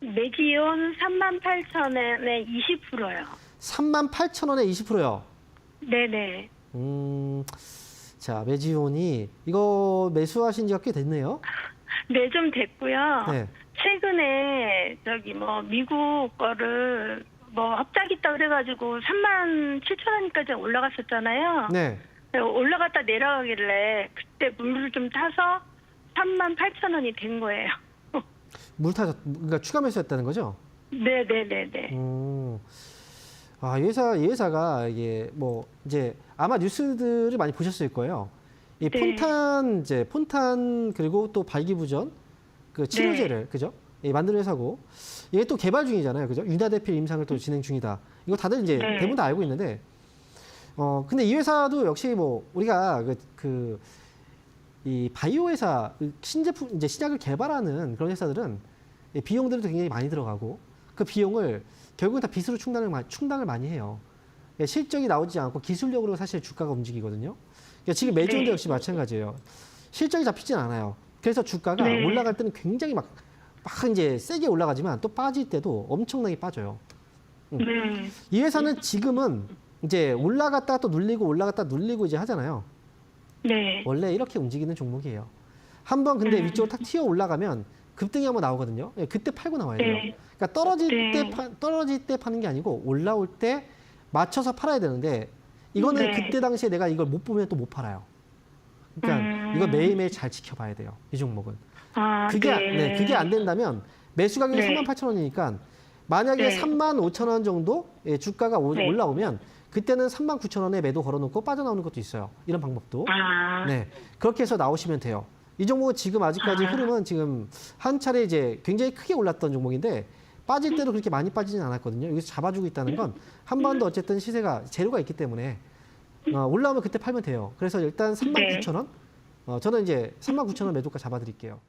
매기온 38,000원에 20%요. 3만 8천 원에 20%요. 네네. 음, 자 매지온이 이거 매수하신 지가 꽤 됐네요. 네, 좀 됐고요. 네. 최근에 저기 뭐 미국 거를 뭐 합작 있다 그래가지고 3만 7천 원까지 올라갔었잖아요. 네. 올라갔다 내려가길래 그때 물을 좀 타서 3만 8천 원이 된 거예요. 물 타셨, 그러니까 추가 매수했다는 거죠? 네 네 네 네. 음. 아, 이 회사, 이 회사가 이게 뭐 이제 아마 뉴스들을 많이 보셨을 거예요. 이 네. 폰탄 이제 폰탄 그리고 또 발기부전 그 치료제를 그죠? 예, 만드는 회사고 이게 또 개발 중이잖아요, 그죠? 유나대필 임상을 또 진행 중이다. 이거 다들 이제 네. 대부분 다 알고 있는데 어 근데 이 회사도 역시 뭐 우리가 그, 그 이 바이오 회사 그 신제품 이제 신약을 개발하는 그런 회사들은 이 비용들도 굉장히 많이 들어가고 그 비용을 결국은 다 빚으로 충당을 마- 충당을 많이 해요. 그러니까 실적이 나오지 않고 기술력으로 사실 주가가 움직이거든요. 그러니까 지금 매주도 네. 역시 마찬가지예요. 실적이 잡히진 않아요. 그래서 주가가 네. 올라갈 때는 굉장히 막, 막 이제 세게 올라가지만 또 빠질 때도 엄청나게 빠져요. 네. 이 회사는 지금은 이제 올라갔다 또 눌리고 올라갔다 눌리고 이제 하잖아요. 네. 원래 이렇게 움직이는 종목이에요. 한번 근데 음. 위쪽으로 탁 튀어 올라가면 급등이 한번 나오거든요. 예, 그때 팔고 나와야 돼요. 네. 그러니까 떨어질 네. 때 파, 떨어질 때 파는 게 아니고 올라올 때 맞춰서 팔아야 되는데 이거는 네. 그때 당시에 내가 이걸 못 보면 또 못 팔아요. 그러니까 음. 이거 매일매일 잘 지켜봐야 돼요. 이 종목은. 아, 그게 안- 네. 네, 그게 안 된다면 매수 가격이 네. 3만 8천 원이니까 만약에 네. 3만 5천 원 정도 예, 주가가 오- 네. 올라오면 그때는 3만 9천 원에 매도 걸어놓고 빠져나오는 것도 있어요. 이런 방법도. 아, 네, 그렇게 해서 나오시면 돼요. 이 종목은 지금 아직까지 아. 흐름은 지금 한 차례 이제 굉장히 크게 올랐던 종목인데 빠질 때도 그렇게 많이 빠지진 않았거든요. 여기서 잡아주고 있다는 건 한 번 더 어쨌든 시세가 재료가 있기 때문에 어, 올라오면 그때 팔면 돼요. 그래서 일단 3만 네. 9천 원. 어, 저는 이제 3만 9천 원 매도가 잡아드릴게요.